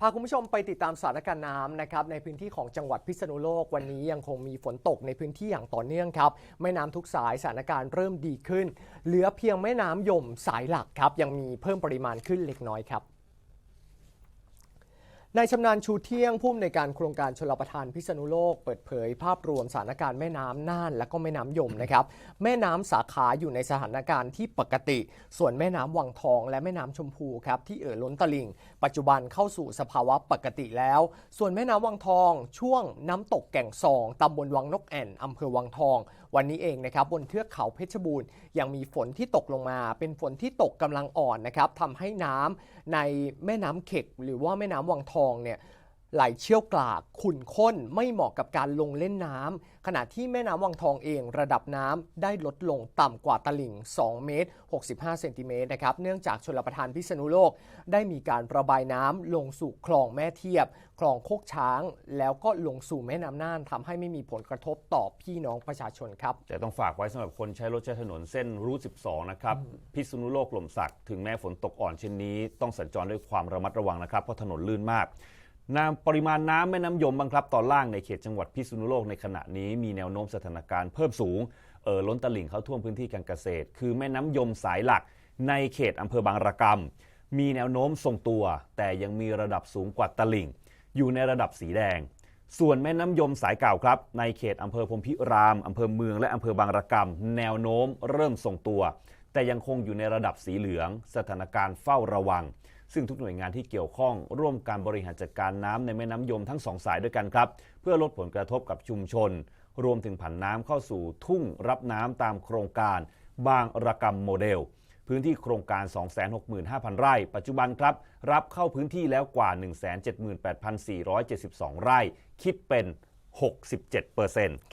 พาคุณผู้ชมไปติดตามสถานการณ์น้ำนะครับในพื้นที่ของจังหวัดพิษณุโลกวันนี้ยังคงมีฝนตกในพื้นที่อย่างต่อเนื่องครับแม่น้ำทุกสายสถานการณ์เริ่มดีขึ้น เหลือเพียงแม่น้ำยมสายหลักครับยังมีเพิ่มปริมาณขึ้นเล็กน้อยครับ นายชำนาญชูเที่ยงผู้อำนวยการโครงการชลประทานพิษณุโลก เปิดเผยภาพรวมสถานการณ์แม่น้ำน่านและก็แม่น้ำยมนะครับ แม่น้ำสาขาอยู่ในสถานการณ์ที่ปกติ ส่วนแม่น้ำวังทองและแม่น้ำชมพูครับที่เอ่อล้นตลิ่ง ปัจจุบันเข้าสู่สภาวะปกติแล้ว ส่วนแม่น้ำวังทอง ช่วงน้ำตกแก่งซองตำบลวังนกแอ่นอำเภอวังทอง วันนี้เองนะครับบนเทือกเขาเพชรบูรณ์ยังมีฝนที่ตกลงมา เป็นฝนที่ตกกำลังอ่อนนะครับทำให้น้ำในแม่น้ำเข็กหรือว่าแม่น้ำวังทององเนี่ย ไหลเชี่ยวกรากขุ่นข้นไม่เหมาะกับการลงเล่นน้ำขณะที่แม่น้ำวังทองเองระดับน้ำได้ลดลงต่ำกว่าตลิ่ง 2 เมตร 65 เซนติเมตรนะครับ เนื่องจากชลประทานพิษณุโลก ได้มีการระบายน้ำลงสู่คลองแม่เทียบ คลองโคกช้าง แล้วก็ลงสู่แม่น้ำน่านทำให้ไม่มีผลกระทบต่อพี่น้องประชาชนครับ แต่ต้องฝากไว้สำหรับคนใช้รถใช้ถนนเส้นรูท12 นะครับ พิษณุโลกหล่มสัก ถึงแม้ฝนตกอ่อนเช่นนี้ ต้องสัญจรด้วยความระมัดระวังนะครับ เพราะถนนลื่นมาก น้ำปริมาณน้ำแม่น้ำยมบังครับตอนล่างในเขตจังหวัดพิษณุโลกในขณะนี้มีแนวโน้มสถานการณ์เพิ่มสูงเอ่อล้นตลิ่งเข้าท่วมพื้นที่การเกษตร คือแม่น้ำยมสายหลักในเขตอำเภอบางระกำมีแนวโน้มทรงตัว แต่ยังมีระดับสูงกว่าตลิ่ง อยู่ในระดับสีแดง ส่วนแม่น้ำยมสายเก่าครับ ในเขตอำเภอพรมพิรามอำเภอเมืองและอำเภอบางระกำแนวโน้มเริ่มทรงตัว แต่ยังคงอยู่ในระดับสีเหลือง สถานการณ์เฝ้าระวัง ซึ่งทุกหน่วยงานที่เกี่ยวข้องร่วมการบริหารจัดการน้ำในแม่น้ำยมทั้งสองสายด้วยกันครับ เพื่อลดผลกระทบกับชุมชน รวมถึงผันน้ำเข้าสู่ทุ่งรับน้ำตามโครงการบางระกำโมเดล พื้นที่โครงการ 265,000 ไร่ ปัจจุบันครับ รับเข้าพื้นที่แล้วกว่า 178,472 ไร่ คิดเป็น 67%